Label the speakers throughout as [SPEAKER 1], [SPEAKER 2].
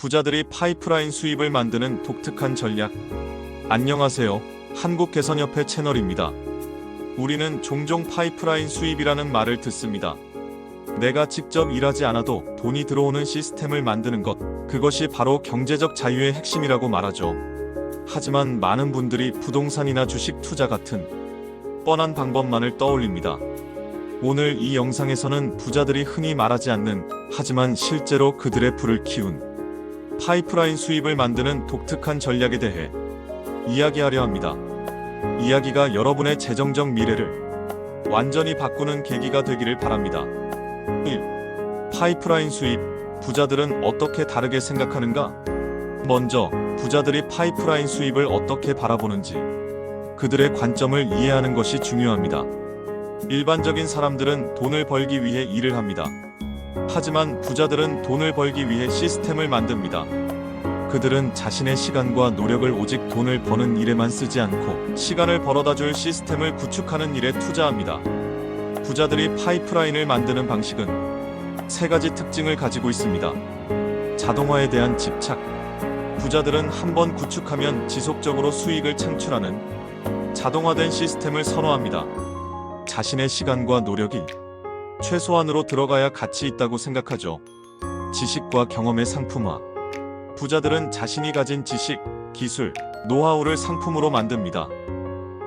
[SPEAKER 1] 부자들이 파이프라인 수입을 만드는 독특한 전략. 안녕하세요. 한국개선협회 채널입니다. 우리는 종종 파이프라인 수입이라는 말을 듣습니다. 내가 직접 일하지 않아도 돈이 들어오는 시스템을 만드는 것, 그것이 바로 경제적 자유의 핵심이라고 말하죠. 하지만 많은 분들이 부동산이나 주식 투자 같은 뻔한 방법만을 떠올립니다. 오늘 이 영상에서는 부자들이 흔히 말하지 않는 하지만 실제로 그들의 불을 키운 파이프라인 수입을 만드는 독특한 전략에 대해 이야기하려 합니다. 이야기가 여러분의 재정적 미래를 완전히 바꾸는 계기가 되기를 바랍니다. 1. 파이프라인 수입. 부자들은 어떻게 다르게 생각하는가? 먼저, 부자들이 파이프라인 수입을 어떻게 바라보는지 그들의 관점을 이해하는 것이 중요합니다. 일반적인 사람들은 돈을 벌기 위해 일을 합니다. 하지만 부자들은 돈을 벌기 위해 시스템을 만듭니다. 그들은 자신의 시간과 노력을 오직 돈을 버는 일에만 쓰지 않고 시간을 벌어다 줄 시스템을 구축하는 일에 투자합니다. 부자들이 파이프라인을 만드는 방식은 세 가지 특징을 가지고 있습니다. 자동화에 대한 집착. 부자들은 한번 구축하면 지속적으로 수익을 창출하는 자동화된 시스템을 선호합니다. 자신의 시간과 노력이 최소한으로 들어가야 가치 있다고 생각하죠. 지식과 경험의 상품화. 부자들은 자신이 가진 지식, 기술, 노하우를 상품으로 만듭니다.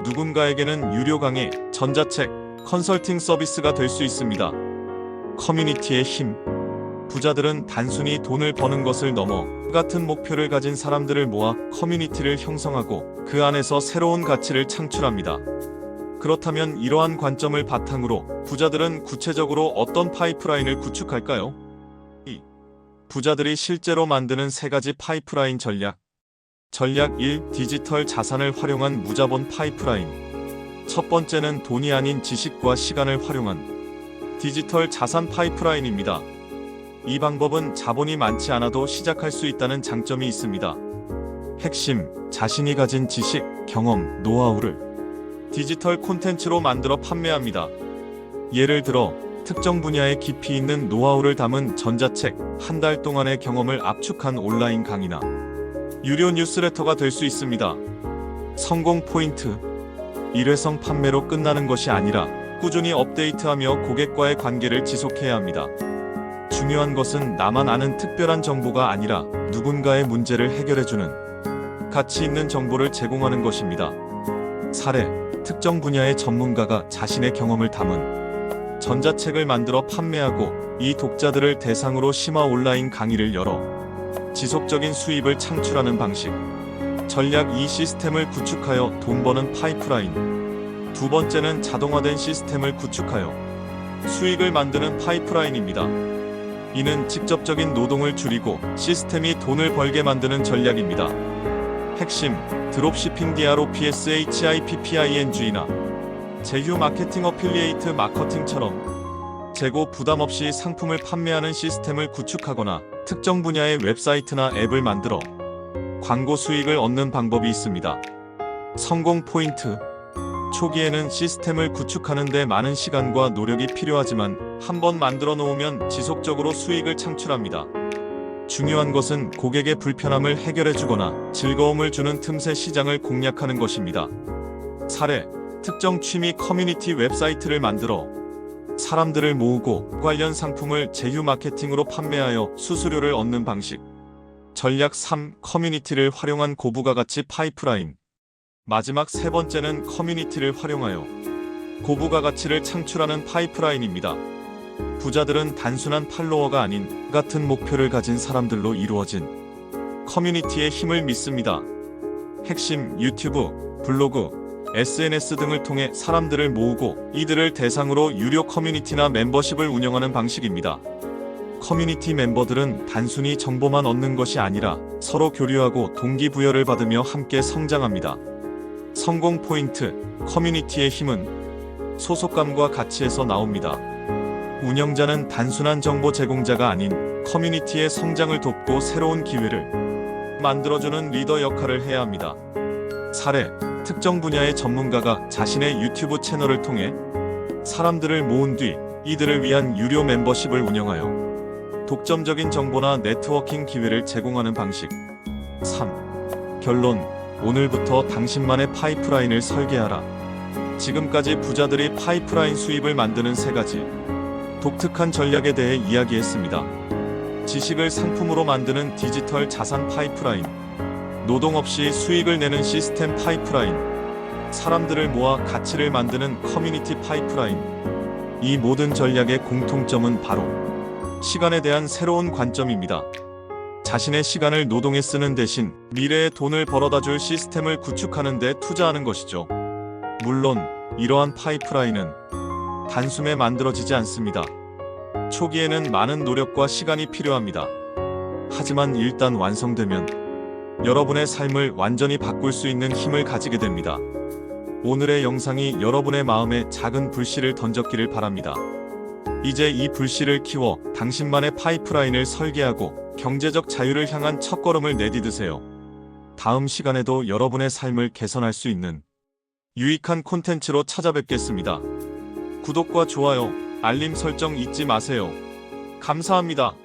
[SPEAKER 1] 누군가에게는 유료 강의, 전자책, 컨설팅 서비스가 될 수 있습니다. 커뮤니티의 힘. 부자들은 단순히 돈을 버는 것을 넘어 같은 목표를 가진 사람들을 모아 커뮤니티를 형성하고 그 안에서 새로운 가치를 창출합니다. 그렇다면 이러한 관점을 바탕으로 부자들은 구체적으로 어떤 파이프라인을 구축할까요? 2. 부자들이 실제로 만드는 세 가지 파이프라인 전략. 전략 1. 디지털 자산을 활용한 무자본 파이프라인. 첫 번째는 돈이 아닌 지식과 시간을 활용한 디지털 자산 파이프라인입니다. 이 방법은 자본이 많지 않아도 시작할 수 있다는 장점이 있습니다. 핵심, 자신이 가진 지식, 경험, 노하우를 디지털 콘텐츠로 만들어 판매합니다. 예를 들어 특정 분야에 깊이 있는 노하우를 담은 전자책, 한 달 동안의 경험을 압축한 온라인 강의나 유료 뉴스레터가 될 수 있습니다. 성공 포인트 일회성 판매로 끝나는 것이 아니라 꾸준히 업데이트하며 고객과의 관계를 지속해야 합니다. 중요한 것은 나만 아는 특별한 정보가 아니라 누군가의 문제를 해결해주는 가치 있는 정보를 제공하는 것입니다. 사례 특정 분야의 전문가가 자신의 경험을 담은 전자책을 만들어 판매하고 이 독자들을 대상으로 심화 온라인 강의를 열어 지속적인 수입을 창출하는 방식. 전략 이 시스템을 구축하여 돈 버는 파이프라인. 두 번째는 자동화된 시스템을 구축하여 수익을 만드는 파이프라인입니다. 이는 직접적인 노동을 줄이고 시스템이 돈을 벌게 만드는 전략입니다. 핵심 드롭시핑 DROPSHIPPING나 제휴 마케팅 어필리에이트 마커팅처럼 재고 부담 없이 상품을 판매하는 시스템을 구축하거나 특정 분야의 웹사이트나 앱을 만들어 광고 수익을 얻는 방법이 있습니다. 성공 포인트 초기에는 시스템을 구축하는 데 많은 시간과 노력이 필요하지만 한번 만들어 놓으면 지속적으로 수익을 창출합니다. 중요한 것은 고객의 불편함을 해결해 주거나 즐거움을 주는 틈새 시장을 공략하는 것입니다. 사례, 특정 취미 커뮤니티 웹사이트를 만들어 사람들을 모으고 관련 상품을 제휴 마케팅으로 판매하여 수수료를 얻는 방식. 전략 3. 커뮤니티를 활용한 고부가 가치 파이프라인. 마지막 세 번째는 커뮤니티를 활용하여 고부가 가치를 창출하는 파이프라인입니다. 부자들은 단순한 팔로워가 아닌 같은 목표를 가진 사람들로 이루어진 커뮤니티의 힘을 믿습니다. 핵심 유튜브, 블로그, SNS 등을 통해 사람들을 모으고 이들을 대상으로 유료 커뮤니티나 멤버십을 운영하는 방식입니다. 커뮤니티 멤버들은 단순히 정보만 얻는 것이 아니라 서로 교류하고 동기부여를 받으며 함께 성장합니다. 성공 포인트, 커뮤니티의 힘은 소속감과 가치에서 나옵니다. 운영자는 단순한 정보 제공자가 아닌 커뮤니티의 성장을 돕고 새로운 기회를 만들어주는 리더 역할을 해야 합니다. 사례, 특정 분야의 전문가가 자신의 유튜브 채널을 통해 사람들을 모은 뒤 이들을 위한 유료 멤버십을 운영하여 독점적인 정보나 네트워킹 기회를 제공하는 방식. 3. 결론. 오늘부터 당신만의 파이프라인을 설계하라. 지금까지 부자들이 파이프라인 수입을 만드는 세 가지 독특한 전략에 대해 이야기했습니다. 지식을 상품으로 만드는 디지털 자산 파이프라인, 노동 없이 수익을 내는 시스템 파이프라인, 사람들을 모아 가치를 만드는 커뮤니티 파이프라인. 이 모든 전략의 공통점은 바로 시간에 대한 새로운 관점입니다. 자신의 시간을 노동에 쓰는 대신 미래의 돈을 벌어다 줄 시스템을 구축하는 데 투자하는 것이죠. 물론 이러한 파이프라인은 단숨에 만들어지지 않습니다. 초기에는 많은 노력과 시간이 필요합니다. 하지만 일단 완성되면 여러분의 삶을 완전히 바꿀 수 있는 힘을 가지게 됩니다. 오늘의 영상이 여러분의 마음에 작은 불씨를 던졌기를 바랍니다. 이제 이 불씨를 키워 당신만의 파이프라인을 설계하고 경제적 자유를 향한 첫걸음을 내디드세요. 다음 시간에도 여러분의 삶을 개선할 수 있는 유익한 콘텐츠로 찾아뵙겠습니다. 구독과 좋아요, 알림 설정 잊지 마세요. 감사합니다.